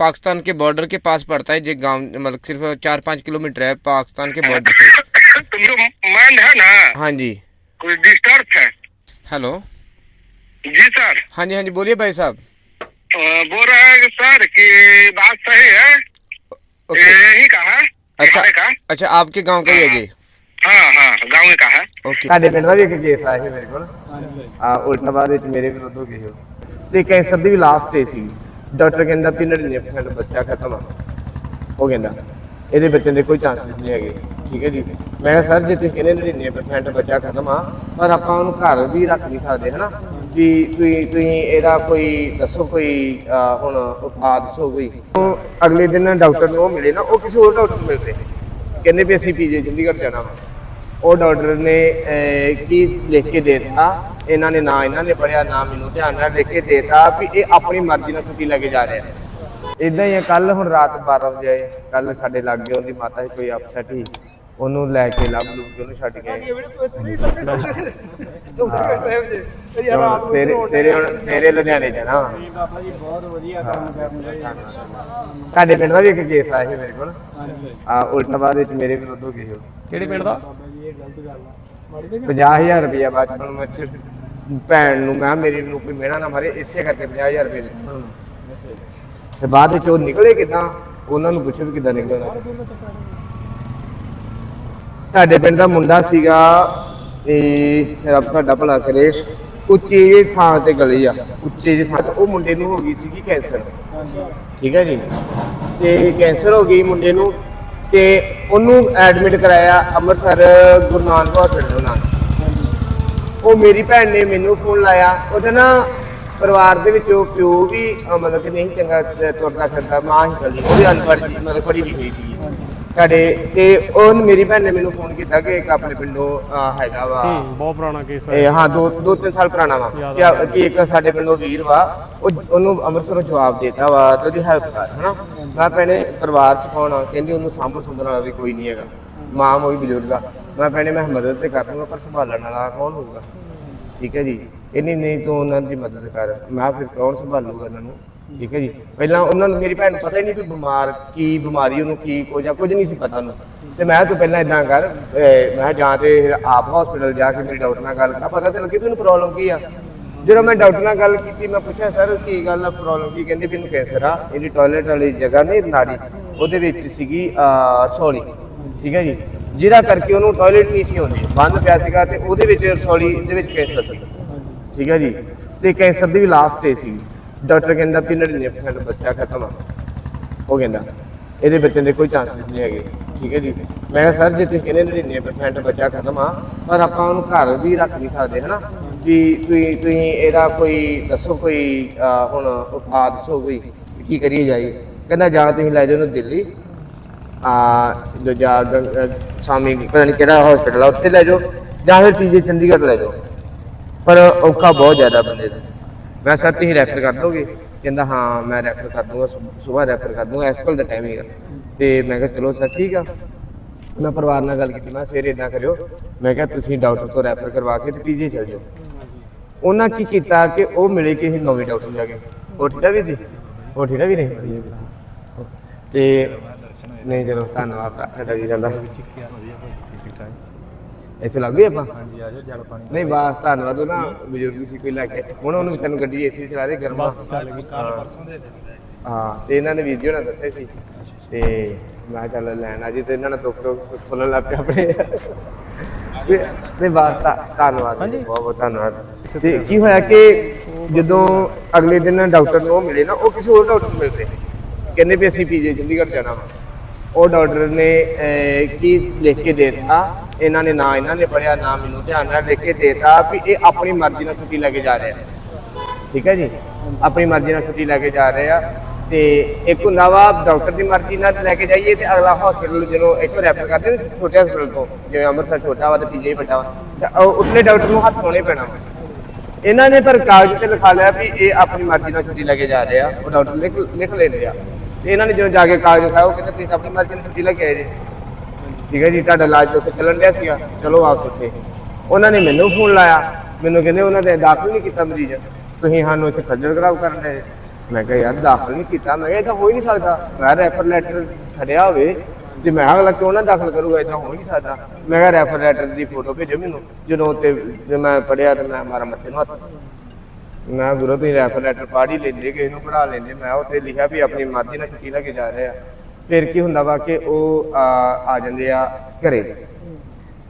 पाकिस्तान के बॉर्डर के पास पड़ता है ये गांव मतलब सिर्फ चार पाँच किलोमीटर है पाकिस्तान के बॉर्डर से तुम जो मैन है ना हाँ जी कुछ डिस्टर्ब है हेलो जी सर हाँ जी हाँ जी बोलिए भाई साहब अ, बोल रहे हैं कि सर कि बात सही है ओके यही का है अच्छा बिहार का अच्छा आपके गांव का ही है जी हाँ हाँ गाँव का है ਓਕੇ ਸਾਡੇ ਪਿੰਡ ਦਾ ਵੀ ਇੱਕ ਕੇਸ ਆਇਆ ਸੀ ਮੇਰੇ ਕੋਲ ਆ ਉਲਟਾਬਾਦ ਵਿੱਚ ਮੇਰੇ ਵਿਰੁੱਧ ਹੋ ਗਈ ਸੀ ਉਹ। ਤੇ ਕੈਂਸਰ ਦੀ ਵੀ ਲਾਸਟ ਸਟੇਜ ਸੀ ਡਾਕਟਰ ਕਹਿੰਦਾ ਵੀ 99% ਬੱਚਾ ਖਤਮ ਆ। ਉਹ ਕਹਿੰਦਾ, ਇਹਦੇ ਬੱਚੇ ਦੇ ਕੋਈ ਚਾਂਸਸ ਨਹੀਂ ਹੈਗੇ। ਠੀਕ ਹੈ ਜੀ। ਮੈਂ ਕਿਹਾ, ਸਰ, ਜੇ ਤੁਸੀਂ ਕਹਿੰਦੇ 99% ਬੱਚਾ ਖਤਮ ਆ, ਪਰ ਆਪਾਂ ਉਹਨੂੰ ਘਰ ਵੀ ਰੱਖ ਨਹੀਂ ਸਕਦੇ, ਹਨਾ? ਵੀ ਤੁਸੀਂ ਤੁਸੀਂ ਇਹਦਾ ਕੋਈ ਦੱਸੋ ਕੋਈ ਹੁਣ ਉਪਾਅ ਦੱਸੋ ਕੋਈ। ਉਹ ਅਗਲੇ ਦਿਨ ਡਾਕਟਰ ਨੂੰ ਉਹ ਮਿਲੇ ਨਾ, ਉਹ ਕਿਸੇ ਹੋਰ ਡਾਕਟਰ ਨੂੰ ਮਿਲਦੇ ਕਹਿੰਦੇ ਵੀ ਅਸੀਂ ਪੀਜੀ ਚੰਡੀਗੜ੍ਹ ਜਾਣਾ ਵਾ। ਉਹ ਡਾਕਟਰ ਨੇ ਕੀ ਲਿਖ ਕੇ ਦੇ ਦਿੱਤਾ? ਇਹਨਾਂ ਨੇ ਨਾ ਇਹਨਾਂ ਨੇ ਪੜਿਆ ਨਾ ਮੈਨੂੰ ਧਿਆਨ ਨਾਲ ਲਿਖ ਕੇ ਦਿੱਤਾ ਵੀ ਇਹ ਆਪਣੀ ਮਰਜ਼ੀ ਨਾਲ ਛੁੱਟੀ ਲੈ ਕੇ ਜਾ ਰਹੇ ਇਦਾਂ ਹੀ ਕੱਲ ਹੁਣ ਰਾਤ 12 ਵਜੇ ਕੱਲ ਸਾਡੇ ਲਾਗੇ ਉਹਦੀ ਮਾਤਾ ਸੀ ਕੋਈ ਅਪਸੈਟ ਸੀ ਉਹਨੂੰ ਲੈ ਕੇ ਲੱਭ ਲੂ ਕੇ ਉਹਨੂੰ ਛੱਡ ਹੁਣ ਸਵੇਰੇ ਲੁਧਿਆਣੇ ਜਾਣਾ ਬਾਬਾ ਜੀ ਬਹੁਤ ਵਧੀਆ ਕੰਮ ਕਰਦੇ ਆ ਤੁਹਾਡੇ ਪਿੰਡ ਦਾ ਵੀ ਇੱਕ ਕੇਸ ਆਇਆ ਸੀ ਮੇਰੇ ਕੋਲ? ਆ ਉਲਟਾਬਾਦ ਵਿੱਚ ਮੇਰੇ ਵਿਰੁੱਧ ਹੋ ਉਹ। ਕਿਹੜੇ ਪਿੰਡ ਦਾ? ਬਾਬਾ ਜੀ ਇਹ ਗਲਤ ਗੱਲ ਆ 50000 ਰੁਪਇਆ ਹੁਣ ਮੈਂ ਸਿਰਫ ਭੈਣ ਨੂੰ ਮੈਂ ਕਿਹਾ ਮੇਰੀ ਨੂੰ ਕੋਈ ਮਿਹਣਾ ਨਾ ਮਾਰੇ ਇਸੇ ਕਰਕੇ 50000 ਰੁਪਏ ਹੁਣ ਤੇ ਬਾਅਦ ਵਿੱਚ ਉਹ ਨਿਕਲੇ ਕਿਦਾਂ? ਉਹਨਾਂ ਨੂੰ ਪੁੱਛੋ ਵੀ ਕਿਦਾਂ ਨਿਕਲੇ ਉਹਨਾਂ। ਤੁਹਾਡੇ ਪਿੰਡ ਦਾ ਮੁੰਡਾ ਸੀਗਾ ਇਹ ਰੱਬ ਤੁਹਾਡਾ ਭਲਾ ਕਰੇ ਉੱਚੇ ਜਿਹੇ ਥਾਂ ਤੇ ਗਲੀ ਆ ਉੱਚੇ ਜਿਹੇ ਥਾਂ ਤੇ। ਉਹ ਮੁੰਡੇ ਨੂੰ ਹੋ ਗਈ ਸੀਗੀ ਕੈਂਸਰ। ਠੀਕ ਹੈ ਜੀ? ਤੇ ਕੈਂਸਰ ਹੋ ਗਈ ਮੁੰਡੇ ਨੂੰ। ਤੇ ਉਹਨੂੰ ਐਡਮਿਟ ਕਰਾਇਆ ਅੰਮ੍ਰਿਤਸਰ ਗੁਰੂ ਨਾਨਕ ਹਸਪੀਟਲ ਨਾਲ। ਉਹ ਮੇਰੀ ਭੈਣ ਨੇ ਮੈਨੂੰ ਫੋਨ ਲਾਇਆ। ਉਹਦੇ ਨਾ ਪਰਿਵਾਰ ਦੇ ਵਿੱਚੋਂ ਪਿਓ ਵੀ ਅਹ, ਮਤਲਬ ਕਿ ਨਹੀਂ ਚੰਗਾ ਤੁਰਦਾ ਫਿਰਦਾ ਮਾਂ ਹੀ ਕੱਲੀ ਉਹ ਵੀ ਅਨਪੜ੍ਹ ਜੀ ਮਤਲਬ ਪੜ੍ਹੀ ਲਿਖੀ ਸੀ। ਸਾਡੇ ਤੇ ਉਹ ਮੇਰੀ ਭੈਣ ਨੇ ਮੈਨੂੰ ਫੋਨ ਕੀਤਾ ਕਿ ਇੱਕ ਆਪਣੇ ਪਿੰਡੋਂ ਅਹ, ਹੈਗਾ ਵਾ। ਹੂੰ ਬਹੁਤ ਪੁਰਾਣਾ ਕੇਸ ਹੈ ਇਹ ਹਾਂ ਦੋ ਦੋ ਤਿੰਨ ਸਾਲ ਪੁਰਾਣਾ ਵਾ। ਯਾਦ ਕਿ ਕਿ ਇੱਕ ਸਾਡੇ ਪਿੰਡੋਂ ਵੀਰ ਵਾ ਉਹ ਉਹਨੂੰ ਅੰਮ੍ਰਿਤਸਰੋਂ ਜਵਾਬ ਦੇਤਾ ਵਾ ਤੇ ਉਹਦੀ ਹੈਲਪ ਕਰ ਹਨਾ। ਮੈਂ ਭੈਣੇ ਪਰਿਵਾਰ ਚ ਕੌਣ ਆ? ਕਹਿੰਦੀ ਉਹਨੂੰ ਸਾਂਭੋ ਸੁੰਭਣ ਵਾਲਾ ਵੀ ਕੋਈ ਨਹੀਂ ਹੈਗਾ। ਮਾਂ ਮੋਈ ਬਜ਼ੁਰਗ ਆ। ਮੈਂ ਭੈਣੇ ਮੈਂ ਮਦਦ ਤੇ ਕਰ ਦੂੰਗਾ ਪਰ ਸੰਭਾਲਣ ਵਾਲਾ ਕੌਣ ਹੋਊਗਾ? ਠੀਕ ਹੈ ਜੀ। ਇੰਨੀ ਨਹੀਂ ਤੂੰ ਉਹਨਾਂ ਦੀ ਮਦਦ ਕਰ। ਮੈਂ ਫਿਰ ਕੌਣ ਸੰਭਾਲੂਗਾ ਉਹਨਾਂ ਨੂੰ? ਠੀਕ ਹੈ ਜੀ। ਪਹਿਲਾਂ ਉਹਨਾਂ ਨੂੰ ਮੇਰੀ ਭੈਣ ਨੂੰ ਪਤਾ ਹੀ ਨਹੀਂ ਵੀ ਬਿਮਾਰ ਕੀ ਬਿਮਾਰੀ, ਉਹਨੂੰ ਕੀ ਕੁਝ ਆ ਕੁਝ ਨਹੀਂ ਸੀ ਪਤਾ ਉਹਨੂੰ। ਤੇ ਮੈਂ ਤੂੰ ਪਹਿਲਾਂ ਇਦਾਂ ਕਰ, ਅਹ, ਮੈਂ ਕਿਹਾ ਜਾਂ ਤੇ ਆਪ ਹਸਪੀਟਲ ਜਾ ਕੇ ਮੇਰੀ ਡਾਕਟਰ ਨਾਲ ਗੱਲ ਕਰਾ, ਪਤਾ ਤੇ ਲੱਗੇ ਤੈਨੂੰ ਪ੍ਰੋਬਲਮ ਕੀ ਆ? ਜਦੋਂ ਮੈਂ ਡਾਕਟਰ ਨਾਲ ਗੱਲ ਕੀਤੀ, ਮੈਂ ਪੁੱਛਿਆ ਸਰ ਕੀ ਗੱਲ ਆ? ਪ੍ਰੋਬਲਮ ਕੀ? ਕਹਿੰਦੇ ਵੀ ਇਹਨੂੰ ਕੈਂਸਰ ਆ। ਇਹਦੀ ਟਾਇਲਟ ਵਾਲੀ ਜਗ੍ਹਾ ਨਹੀਂ, ਨਾੜੀ। ਉਹਦੇ ਵਿੱਚ ਸੀਗੀ ਸੌਲੀ। ਠੀਕ ਹੈ ਜੀ। ਜਿਹਦਾ ਕਰਕੇ ਉਹਨੂੰ ਟਾਇਲਟ ਨਹੀਂ ਸੀ ਆਉਂਦੀ। ਬੰਦ ਪਿਆ ਸੀਗਾ ਤੇ ਉਹਦੇ ਵਿੱਚ ਰਸੌਲੀ ਦੇ ਵਿੱਚ ਕੈਂਸਰ ਸੀ। ਠੀਕ ਹੈ ਜੀ। ਤੇ ਕੈਂਸਰ ਦੀ ਵੀ ਲਾਸਟ ਸਟੇਜ ਸੀ ਡਾਕਟਰ ਕਹਿੰਦਾ ਵੀ 99% ਬੱਚਾ ਖਤਮ ਆ। ਉਹ ਕਹਿੰਦਾ, ਇਹਦੇ ਬੱਚੇ ਦੇ ਕੋਈ ਚਾਂਸਸ ਨਹੀਂ ਹੈਗੇ। ਠੀਕ ਹੈ ਜੀ। ਮੈਂ ਕਿਹਾ, ਸਰ, ਜੇ ਤੁਸੀਂ ਕਹਿੰਦੇ 99% ਬੱਚਾ ਖਤਮ ਆ, ਪਰ ਆਪਾਂ ਉਹਨੂੰ ਘਰ ਵੀ ਰੱਖ ਨਹੀਂ ਸਕਦੇ, ਹਨਾ? ਵੀ ਤੁਸੀਂ ਤੁਸੀਂ ਇਹਦਾ ਕੋਈ ਦੱਸੋ ਕੋਈ ਹੁਣ ਉਪਾਅ ਦੱਸੋ ਕੋਈ ਕੀ ਕਰੀਏ ਜਾਈ? ਕਹਿੰਦਾ, ਜਾਂ ਤੁਸੀਂ ਲੈ ਜਾਓ ਉਹਨੂੰ ਦਿੱਲੀ। ਆ, ਦੂਜਾ ਗੰਗ- ਸਾਮੀ ਪਤਾ ਨਹੀਂ ਕਿਹੜਾ ਹਸਪੀਟਲ ਆ, ਉੱਥੇ ਲੈ ਜਾਓ। ਜਾਂ ਫਿਰ ਪੀਜੀ ਚੰਡੀਗੜ੍ਹ ਲੈ ਜਾਓ। ਪਰ ਔਖਾ ਬਹੁਤ ਜ਼ਿਆਦਾ ਬੰਦੇ ਦਾ। ਮੈਂ ਸਰ, ਤੁਸੀਂ ਰੈਫਰ ਕਰ ਦੋਗੇ? ਕਹਿੰਦਾ, ਹਾਂ, ਮੈਂ ਰੈਫਰ ਕਰ ਦੂੰਗਾ ਸਵੇਰ ਰੈਫਰ ਕਰ ਦੂੰਗਾ, ਇਸ ਕੋਲ ਦਾ ਟਾਈਮ ਹੈਗਾ। ਤੇ ਮੈਂ ਕਿਹਾ, ਚਲੋ ਸਰ, ਠੀਕ ਆ। ਮੈਂ ਪਰਿਵਾਰ ਨਾਲ ਗੱਲ ਕੀਤੀ, ਮੈਂ ਸਵੇਰੇ ਇਦਾਂ ਕਰਿਓ। ਮੈਂ ਕਿਹਾ, ਤੁਸੀਂ ਡਾਕਟਰ ਤੋਂ ਰੈਫਰ ਕਰਵਾ ਕੇ ਤੇ ਪੀਜੀ ਚਲ ਜਾਓ। ਉਹਨਾਂ ਕੀ ਕੀਤਾ ਕਿ ਉਹ ਮਿਲੇ ਕਿਸੇ ਨਵੇਂ ਡਾਕਟਰ ਜਾ ਕੇ। ਉਹ ਠੀਕਾ ਵੀ ਜੀ? ਉਹ ਠੀਕਾ ਵੀ ਨਹੀਂ ਤੇ ਨਹੀਂ, ਚਲੋ, ਧੰਨਵਾਦ, ਤੁਹਾਡਾ ਵੀ ਜਾਂਦਾ ਇੱਥੇ ਲੱਗ ਗਏ ਆਪਾਂ? ਹਾਂਜੀ ਆ ਜਾਓ ਜਲ ਪਾਣੀ ਨਹੀਂ ਬਾਸ ਧੰਨਵਾਦ ਉਹ ਨਾ ਬਜ਼ੁਰਗ ਸੀ ਕੋਈ ਲੈ ਕੇ। ਹੁਣ ਉਹਨੂੰ ਵਿਚਾਰ ਨੂੰ ਗੱਡੀ ਏਸੀ ਚਲਾ ਰਹੇ ਗਰਮਾ ਚੱਲ ਗਈ ਕੱਲ ਪਰਸੋਂ ਦੇ ਹਾਂ ਤੇ ਇਹਨਾਂ ਨੇ ਵੀਡੀਓ ਨਾਲ ਦੱਸਿਆ ਸੀ। ਤੇ ਮੈਂ ਚੱਲ ਲੈਣ ਆ ਜੀ ਤੇ ਇਹਨਾਂ ਨੇ ਦੁੱਖ ਸੁੱਖ ਫੁੱਲਣ ਲੱਗ ਪਿਆ ਆਪਣੇ। ਤੇ- ਬਾਸ ਧੰਨਵਾਦ ਬਹੁਤ ਬਹੁਤ ਧੰਨਵਾਦ। ਤੇ ਕੀ ਹੋਇਆ ਕਿ ਜਦੋਂ ਅਗਲੇ ਦਿਨ ਡਾਕਟਰ ਨੂੰ ਮਿਲੇ ਨਾ ਉਹ ਕਿਸੇ ਹੋਰ ਡਾਕਟਰ ਨੂੰ ਮਿਲਦੇ ਕਹਿੰਦੇ ਵੀ ਅਸੀਂ ਪੀਜੀ ਚੰਡੀਗੜ੍ਹ ਜਾਣਾ ਵਾ। ਉਹ ਡਾਕਟਰ ਨੇ ਕੀ ਲਿਖ ਕੇ ਦੇ ਦਿੱਤਾ? ਇਹਨਾਂ ਨੇ ਨਾ, ਇਹਨਾਂ ਨੇ ਪੜਿਆ ਨਾ ਮੈਨੂੰ ਧਿਆਨ ਨਾਲ ਲਿਖ ਕੇ ਦੇ ਵੀ ਇਹ ਆਪਣੀ ਮਰਜ਼ੀ ਨਾਲ ਛੁੱਟੀ ਲੈ ਕੇ ਜਾ ਰਹੇ ਆ। ਠੀਕ ਹੈ ਜੀ? ਆਪਣੀ ਮਰਜ਼ੀ ਨਾਲ ਛੁੱਟੀ ਲੈ ਕੇ ਜਾ ਰਹੇ ਆ। ਤੇ ਇੱਕ ਹੁੰਦਾ ਵਾ, ਡਾਕਟਰ ਦੀ ਮਰਜ਼ੀ ਨਾਲ ਲੈ ਕੇ ਜਾਈਏ ਤੇ ਅਗਲਾ ਹਸਪੀਟਲ ਜਦੋਂ ਇੱਥੋਂ ਰੈਫਰ ਕਰਦੇ ਨੇ, ਛੋਟੇ ਹਸਪੀਟਲ ਤੋਂ, ਜਿਵੇਂ ਅੰਮ੍ਰਿਤਸਰ ਛੋਟਾ ਵਾ ਤੇ ਪੀਜੀ ਵੱਡਾ ਵਾ, ਤਾਂ ਉਤਲੇ ਡਾਕਟਰ ਨੂੰ ਹੱਥ ਪਾਉਣੇ ਪੈਣਾ ਇਹਨਾਂ ਨੇ ਪਰ ਕਾਗਜ਼ ਤੇ ਲਿਖਾ ਲਿਆ ਵੀ ਇਹ ਆਪਣੀ ਮਰਜ਼ੀ ਨਾਲ ਛੁੱਟੀ ਲੈ ਕੇ ਜਾ ਰਹੇ ਆ, ਉਹ ਡਾਕਟਰ ਲਿਖ ਲਿਖ ਲੈਂਦੇ ਆ। ਤੇ ਇਹਨਾਂ ਨੇ ਜਦੋਂ ਜਾ ਕੇ ਕਾਗਜ਼ ਦਿਖਾਇਆ, ਉਹ ਕਹਿੰਦੇ ਤੁਸੀਂ ਆਪਣੀ ਮਰਜ਼ੀ ਨਾਲ ਛੁੱਟੀ ਲੈ ਕੇ ਆਏ ਜੀ। ਠੀਕ ਹੈ ਜੀ, ਤੁਹਾਡਾ ਇਲਾਜ ਉੱਥੇ ਚੱਲਣ ਡਿਆ ਸੀਗਾ। ਚਲੋ ਆਪ ਉੱਥੇ। ਉਹਨਾਂ ਨੇ ਮੈਨੂੰ ਫੋਨ ਲਾਇਆ। ਮੈਨੂੰ ਕਹਿੰਦੇ ਉਹਨਾਂ ਨੇ ਦਾਖਲ ਨਹੀਂ ਕੀਤਾ ਮਰੀਜ਼। ਤੁਸੀਂ ਸਾਨੂੰ ਇੱਥੇ ਖੱਜਲ ਖਰਾਬ ਕਰਨ ਦੇ। ਮੈਂ ਕਿਹਾ, ਯਾਰ, ਦਾਖਲ ਨਹੀਂ ਕੀਤਾ। ਮੈਂ ਕਿਹਾ, ਇਹ ਹੋ ਹੀ ਨਹੀਂ ਸਕਦਾ। ਮੈਂ ਰੈਫਰ ਲੈਟਰ ਖੜਿਆ ਹੋਵੇ। ਤੇ ਮੈਂ ਕਿਹਾ ਅਗਲਾ ਕਿਉਂ ਨਾ ਦਾਖਲ ਕਰੂਗਾ ਇਦਾਂ ਹੋ ਹੀ ਨਹੀਂ ਸਕਦਾ। ਮੈਂ ਕਿਹਾ ਰੈਫਰ ਲੈਟਰ ਦੀ ਫੋਟੋ ਭੇਜੋ ਮੈਨੂੰ। ਜਦੋਂ ਤੇ ਜੇ ਮੈਂ ਪੜਿਆ ਤੇ ਮੈਂ ਮਾਰਾ ਮੱਥੇ ਨੂੰ ਹੱਥ ਮੈਂ ਗੁਰੂ, ਤੁਸੀਂ ਰੈਫਰ ਲੈਟਰ ਪੜ੍ਹ ਹੀ ਲੈਂਦੇ, ਕਿਸੇ ਨੂੰ ਪੜਾ ਲੈਂਦੇ। ਮੈਂ ਉੱਥੇ ਲਿਖਿਆ ਵੀ ਆਪਣੀ ਮਰਜ਼ੀ ਨਾਲ ਛੁੱਟੀ ਲੈ ਕੇ ਜਾ ਰਿਹਾ। ਫਿਰ ਕੀ ਹੁੰਦਾ ਵਾ ਕਿ ਉਹ, ਆ ਜਾਂਦੇ ਆ ਘਰੇ।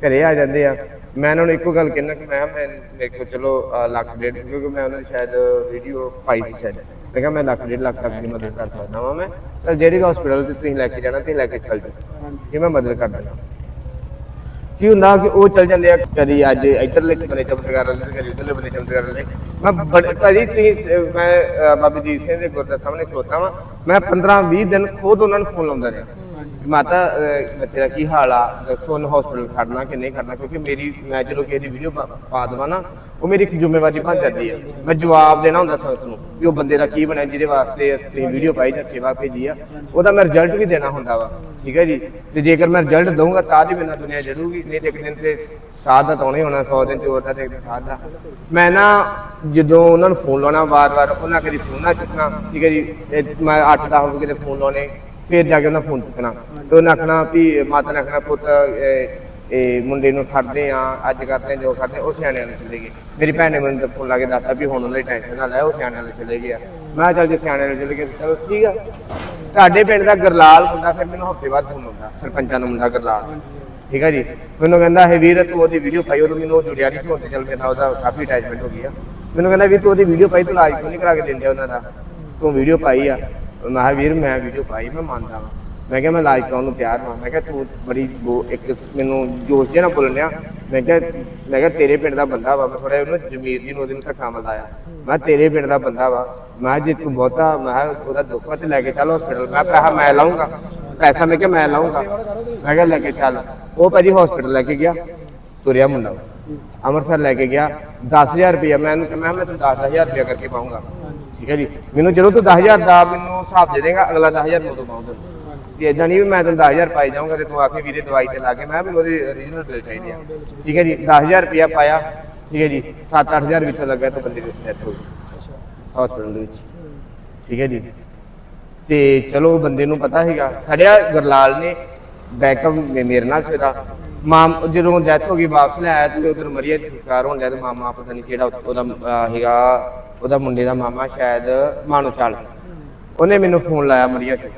ਘਰੇ ਆ ਜਾਂਦੇ ਆ। ਮੈਂ ਉਹਨਾਂ ਨੂੰ ਇੱਕੋ ਗੱਲ ਕਹਿਣਾ ਕਿ ਮੈਂ ਮੈਂ, ਮੇਰੇ ਕੋਲ ਚਲੋ ਲੱਖ ਡੇਢ, ਕਿਉਂਕਿ ਮੈਂ ਉਹਨਾਂ ਦੀ ਸ਼ਾਇਦ ਵੀਡੀਓ ਪਾਈ ਸੀ ਸ਼ਾਇਦ। ਮੈਂ ਕਿਹਾ, ਮੈਂ ਲੱਖ ਡੇਢ, ਲੱਖ ਤੱਕ ਦੀ ਮਦਦ ਕਰ ਸਕਦਾ ਵਾਂ ਮੈਂ। ਤਾਂ ਜਿਹੜੀ ਹਸਪੀਟਲ ਤੇ ਤੁਸੀਂ ਲੈ ਕੇ ਜਾਣਾ, ਤੁਸੀਂ ਲੈ ਕੇ ਚੱਲ ਜਾਓ। ਕਿ ਮੈਂ ਮਦਦ ਕਰ ਦਿੰਦਾ। ਕੀ ਹੁੰਦਾ ਕਿ ਉਹ ਚੱਲ ਜਾਂਦੇ ਆ, ਕਦੀ ਅੱਜ ਇੱਧਰਲੇ ਬੰਨੇ ਚਮਤਕਾਰ ਵਾਲੇ, ਕਦੀ ਉੱਧਰਲੇ ਬੰਦੇ ਚਮਤਕਾਰ ਵਾਲੇ। ਮੈਂ ਬੜੇ ਭਾਜੀ, ਤੁਸੀਂ, ਮੈਂ ਬਾਬਾ ਜੀ ਸਿੰਘ ਦੇ ਗੁਰਦੁਆਰਾ ਸਾਹਮਣੇ ਖਲੋਤਾ ਵਾਂ। ਮੈਂ 15 20 ਦਿਨ ਖੁਦ ਉਹਨਾਂ ਨੂੰ ਫੋਨ ਲਾਉਂਦਾ ਰਿਹਾ। ਮਾਤਾ ਅਹ, ਬੱਚੇ ਦਾ ਕੀ ਹਾਲ ਆ? ਦੱਸੋ ਉਹਨੂੰ ਹਸਪੀਟਲ ਖੜਨਾ ਕਿ ਨਹੀਂ ਖੜਨਾ? ਕਿਉਂਕਿ ਮੇਰੀ ਮੈਂ ਜਦੋਂ ਕਿਸੇ ਦੀ ਵੀਡੀਓ ਪਾ ਦੇਵਾਂ ਨਾ ਉਹ ਮੇਰੀ ਇੱਕ ਜ਼ਿੰਮੇਵਾਰੀ ਬਣ ਜਾਂਦੀ ਆ। ਮੈਂ ਜਵਾਬ ਦੇਣਾ ਹੁੰਦਾ ਸੰਗਤ ਨੂੰ ਵੀ ਉਹ ਬੰਦੇ ਦਾ ਕੀ ਬਣਿਆ ਜਿਹਦੇ ਵਾਸਤੇ ਤੁਸੀਂ ਵੀਡੀਓ ਪਾਈ ਜਾਂ ਸੇਵਾ ਭੇਜੀ ਆ ਉਹਦਾ ਮੈਂ ਰਿਜ਼ਲਟ ਵੀ ਦੇਣਾ ਹੁੰਦਾ ਵਾ। ਠੀਕ ਹੈ ਜੀ? ਤੇ ਜੇਕਰ ਮੈਂ ਰਿਜ਼ਲਟ ਦਊਂਗਾ ਤਾਂ ਹੀ ਮੈਨੂੰ ਦੁਨੀਆ ਜਰੂਗੀ ਨਹੀਂ ਤੇ ਇੱਕ ਦਿਨ ਤੇ ਸਾਥ ਦਾ ਤਾਂ ਹੋਣਾ ਹੀ ਹੋਣਾ 100 ਦਿਨ ਤੇ ਦਾ ਤੇ ਇੱਕ ਦਿਨ ਸਾਥ ਦਾ ਮੈਂ ਨਾ ਜਦੋਂ ਉਹਨਾਂ ਨੂੰ ਫੋਨ ਲਾਉਣਾ ਵਾਰ-ਵਾਰ ਉਹਨਾਂ ਕਦੀ ਫੋਨ ਨਾ ਚੁੱਕਣਾ ਠੀਕ ਹੈ ਜੀ? ਮੈਂ 8-10 ਵਜੇ ਕਿਤੇ ਫੋਨ ਲਾਉਣੇ ਫਿਰ ਜਾ ਕੇ ਉਹਨਾਂ ਫੋਨ ਚੁੱਕਣਾ। ਤੇ ਉਹਨਾਂ ਆਖਣਾ ਵੀ ਮਾਤਾ ਨੇ ਆਖਣਾ, ਪੁੱਤ, ਇਹ ਮੁੰਡੇ ਨੂੰ ਖੜਦੇ ਆ, ਅੱਜ ਕਰਦੇ ਆ, ਜੋ ਕਰਦੇ ਉਹ ਸਿਆਣੇ ਵਾਲੇ ਚਲੇ ਗਏ। ਮੇਰੀ ਭੈਣ ਨੇ ਮੈਨੂੰ ਫੋਨ ਲਾ ਕੇ ਦੱਸਤਾ ਵੀ ਹੁਣ ਉਹਨਾਂ ਦੀ ਟੈਨਸ਼ਨ ਨਾ ਲੈ, ਉਹ ਸਿਆਣੇ ਵਾਲੇ ਚਲੇ ਗਏ ਮੈਂ ਚੱਲ ਜੇ ਸਿਆਣੇ ਵਾਲੇ ਚਲੇ ਗਏ, ਚਲੋ ਠੀਕ ਆ। ਤੁਹਾਡੇ ਪਿੰਡ ਦਾ ਗਰਲਾਲ ਮੁੰਡਾ ਫਿਰ ਮੈਨੂੰ ਹਫ਼ਤੇ ਬਾਅਦ ਫੋਨ ਆਉਂਦਾ, ਸਰਪੰਚਾਂ ਦਾ ਮੁੰਡਾ ਗਰਲਾਲ। ਠੀਕ ਆ ਜੀ? ਮੈਨੂੰ ਕਹਿੰਦਾ, ਹੈ ਵੀਰ, ਤੂੰ ਉਹਦੀ ਵੀਡੀਓ ਪਾਈ, ਉਦੋਂ ਮੈਨੂੰ ਉਹ ਜੁੜਿਆ ਨਹੀਂ ਸੀ, ਹੁਣ ਚੱਲ ਮੇਰੇ ਉਹਦਾ ਕਾਫੀ ਅਟੈਚਮੈਂਟ ਹੋ ਗਈ ਆ ਮੈਨੂੰ ਕਹਿੰਦਾ, ਵੀ ਤੂੰ ਉਹਦੀ ਵੀਡੀਓ ਪਾਈ, ਤੂੰ ਇਲਾਜ ਕਿਉਂ ਨਹੀਂ ਕਰਾ ਕੇ ਦਿੰਦੇ ਉਹਨਾਂ ਦਾ? ਤੂੰ ਵੀਡੀਓ ਪਾਈ ਆ। ਮੈਂ ਕਿਹਾ ਵੀਰ ਮੈਂ ਵੀਡੀਓ ਪਾਈ ਮੈਂ ਮੰਨਦਾ ਵਾਂ ਮੈਂ ਕਿਹਾ ਮੈਂ ਇਲਾਜ ਕਰਾਉਣ ਨੂੰ ਤਿਆਰ ਹਾਂ ਮੈਂ ਕਿਹਾ ਤੂੰ ਬੜੀ ਉਹ ਇੱਕ ਮੈਨੂੰ ਜੋਸ਼ ਜਿਹਾ ਨਾਲ ਬੋਲਣਿਆ ਮੈਂ ਕਿਹਾ ਮੈਂ ਕਿਹਾ ਤੇਰੇ ਪਿੰਡ ਦਾ ਬੰਦਾ ਵਾ ਮੈਂ ਥੋੜਾ ਉਹਨੂੰ ਜ਼ਮੀਰ ਜੀ ਨੂੰ ਉਹਦੇ ਨੂੰ ਧੱਕਾ ਮਲਾਇਆ ਮੈਂ ਕਿਹਾ ਤੇਰੇ ਪਿੰਡ ਦਾ ਬੰਦਾ ਵਾ ਮੈਂ ਕਿਹਾ ਜੇ ਤੂੰ ਬਹੁਤਾ ਮੈਂ ਕਿਹਾ ਉਹਦਾ ਦੁੱਖ ਵਾ ਤੇ ਲੈ ਕੇ ਚੱਲ ਹਸਪੀਟਲ ਮੈਂ ਕਿਹਾ ਪੈਸਾ ਮੈਂ ਲਾਉਂਗਾ ਪੈਸਾ ਮੈਂ ਕਿਹਾ ਮੈਂ ਲਾਉਂਗਾ ਮੈਂ ਕਿਹਾ ਲੈ ਕੇ ਚੱਲ ਉਹ ਭਾਜੀ ਹਸਪੀਟਲ ਲੈ ਕੇ ਗਿਆ ਤੁਰਿਆ ਮੁੰਡਾ ਅੰਮ੍ਰਿਤਸਰ ਲੈ ਕੇ ਗਿਆ। 10000 ਰੁਪਇਆ ਮੈਂ ਉਹਨੂੰ ਮੈਂ ਮੈਂ ਤੈਨੂੰ 10000 ਰੁਪਇਆ ਕਰਕੇ ਪਾਉਂਗਾ। ਠੀਕ ਹੈ ਜੀ? ਮੈਨੂੰ ਜਦੋਂ ਤੂੰ 10000 ਦਾ ਮੈਨੂੰ ਹਿਸਾਬ ਦੇ ਦੇਗਾ, ਅਗਲਾ 10000 ਮੈਂ ਉਦੋਂ ਪਾਉਂਗਾ ਵੀ ਇਦਾਂ ਨਹੀਂ ਵੀ ਮੈਂ ਤੈਨੂੰ 10000 ਪਾਈ ਜਾਊਂਗਾ ਤੇ ਤੂੰ ਆਖੇ ਵੀਰੇ ਦਵਾਈ ਤੇ ਲਾ ਕੇ, ਮੈਂ ਮੈਨੂੰ ਉਹਦੇ ਓਰੀਜਨਲ ਬਿੱਲ ਚਾਹੀਦੇ ਆ। ਠੀਕ ਹੈ ਜੀ? 10000 ਰੁਪਇਆ ਪਾਇਆ। ਠੀਕ ਹੈ ਜੀ? 7-8000 ਵਿੱਚੋਂ ਲੱਗਾ ਤਾਂ ਬੰਦੇ ਦੀ ਡੈਥ ਹੋ ਗਈ। ਹਸਪੀਟਲ ਦੇ ਵਿੱਚ। ਠੀਕ ਹੈ ਜੀ? ਤੇ ਚਲੋ ਬੰਦੇ ਨੂੰ ਪਤਾ ਹੈਗਾ ਖੜਿਆ ਗਰਲਾਲ ਨੇ, ਬੈਕਅਪ ਮੇਰੇ ਨਾਲ ਸੀਗਾ ਮਾਮ ਜਦੋਂ ਡੈਥ ਹੋ ਗਈ ਵਾਪਸ ਲੈ ਆਇਆ ਤੇ ਉਧਰ ਮਰੀਆ ਦੇ ਸੰਸਕਾਰ ਹੋਣ ਲਿਆ ਤੇ ਮਾਮਾ ਪਤਾ ਨਹੀਂ ਕਿਹੜਾ ਉਹਦਾ ਅਹ, ਹੈਗਾ ਉਹਦਾ ਮੁੰਡੇ ਦਾ ਮਾਮਾ ਸ਼ਾਇਦ ਮਾਨੋ ਚਾਲ। ਉਹਨੇ ਮੈਨੂੰ ਫੋਨ ਲਾਇਆ ਮਰੀਆ ਚ।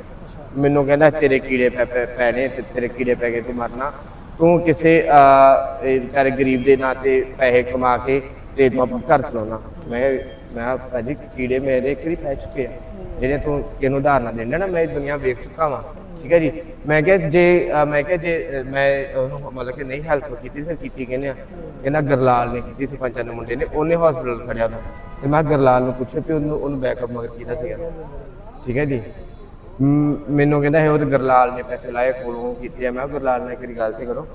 ਮੈਨੂੰ ਕਹਿੰਦਾ ਤੇਰੇ ਕੀੜੇ ਪੈ ਪੈ- ਪੈਣੇ ਤੇ ਤੇਰੇ ਕੀੜੇ ਪੈ ਗਏ ਤੂੰ ਮਰਨਾ। ਤੂੰ ਕਿਸੇ ਅਹ, ਇਹ ਵਿਚਾਰੇ ਗਰੀਬ ਦੇ ਨਾਂ ਤੇ ਪੈਸੇ ਕਮਾ ਕੇ ਤੇ ਤੂੰ ਆਪਣਾ ਘਰ ਚਲਾਉਣਾ। ਮੈਂ ਮੈਂ ਕਿਹਾ, ਭਾਜੀ ਕੀੜੇ ਮੇਰੇ ਕਿਹੜੀ ਪੈ ਚੁੱਕੇ ਆ? ਜਿਹੜੇ ਤੂੰ ਕਿਹਨੂੰ ਉਦਾਹਰਨ ਦਿੰਦਾ ਨਾ ਮੈਂ ਇਹ ਦੁਨੀਆ ਵੇਖ ਚੁੱਕਾ ਵਾਂ। ਠੀਕ ਹੈ ਜੀ। ਮੈਂ ਕਿਹਾ ਜੇ ਅਹ, ਮੈਂ ਕਿਹਾ ਜੇ ਅਹ, ਮੈਂ ਉਹਨੂੰ ਮਤਲਬ ਕਿ ਨਹੀਂ ਹੈਲਪ ਕੀਤੀ ਫਿਰ ਕੀਤੀ ਕਹਿੰਦੇ ਆ? ਕਹਿੰਦਾ ਗਰਲਾਲ ਨੇ ਕੀਤੀ ਸੀ ਪੰਚਾਂ ਦੇ ਮੁੰਡੇ ਨੇ ਉਹਨੇ ਹਸਪੀਟਲ ਖੜਿਆ ਉਹਨੂੰ ਤੇ। ਮੈਂ ਗਰਲਾਲ ਨੂੰ ਪੁੱਛਿਆ ਵੀ ਉਹਨੂੰ ਉਹਨੂੰ ਬੈਕਅਪ ਮਗਰ ਕੀਤਾ ਸੀਗਾ। ਠੀਕ ਹੈ ਜੀ। ਮ- ਮੈਨੂੰ ਕਹਿੰਦਾ ਹੈ ਉਹ ਤੇ ਗਰਲਾਲ ਨੇ ਪੈਸੇ ਲਾਏ ਕੋਲੋਂ ਕੀਤੇ ਆ। ਮੈਂ ਕਿਹਾ ਗਰਲਾਲ ਨੇ ਕਿਹੜੀ ਗੱਲ ਤੇ ਕਰੋ।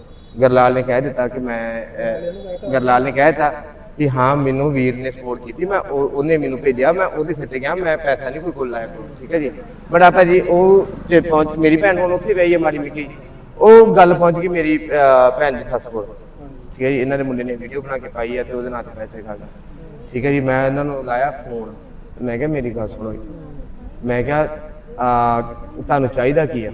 ਗਰਲਾਲ ਨੇ ਕਹਿ ਦਿੱਤਾ ਕਿ ਮੈਂ ਅਹ, ਗਰਲਾਲ ਨੇ ਕਹਿ ਦਿੱਤਾ ਕਿ ਹਾਂ, ਮੈਨੂੰ ਵੀਰ ਨੇ ਸਪੋਰਟ ਕੀਤੀ, ਮੈਂ ਉਹਨੇ ਮੈਨੂੰ ਭੇਜਿਆ, ਮੈਂ ਉਹਦੇ ਸਿੱਤੇ ਗਿਆ, ਮੈਂ ਪੈਸਾ ਨਹੀਂ ਕੋਈ ਕੋਲ ਲਾਇਆ ਠੀਕ ਹੈ ਜੀ? ਬਟ ਆਪਾ ਉਹ ਤੇ ਪਹੁੰਚ, ਮੇਰੀ ਭੈਣ ਹੁਣ ਉੱਥੇ ਪਈ ਹੈ ਮਾੜੀ ਮਿੱਟੀ ਉਹ ਗੱਲ ਪਹੁੰਚ ਗਈ ਮੇਰੀ ਭੈਣ ਦੀ ਸੱਸ ਕੋਲ। ਠੀਕ ਹੈ ਜੀ, ਇਹਨਾਂ ਦੇ ਮੁੰਡੇ ਨੇ ਵੀਡੀਓ ਬਣਾ ਕੇ ਪਾਈ ਹੈ ਤੇ ਉਹਦੇ ਨਾਲ ਪੈਸੇ ਖਾ ਗਿਆ ਠੀਕ ਹੈ ਜੀ, ਮੈਂ ਇਹਨਾਂ ਨੂੰ ਲਾਇਆ ਫੋਨ ਮੈਂ ਕਿਹਾ, ਮੇਰੀ ਗੱਲ ਸੁਣੋ ਜੀ। ਮੈਂ ਕਿਹਾ ਤੁਹਾਨੂੰ ਚਾਹੀਦਾ ਕੀ ਆ?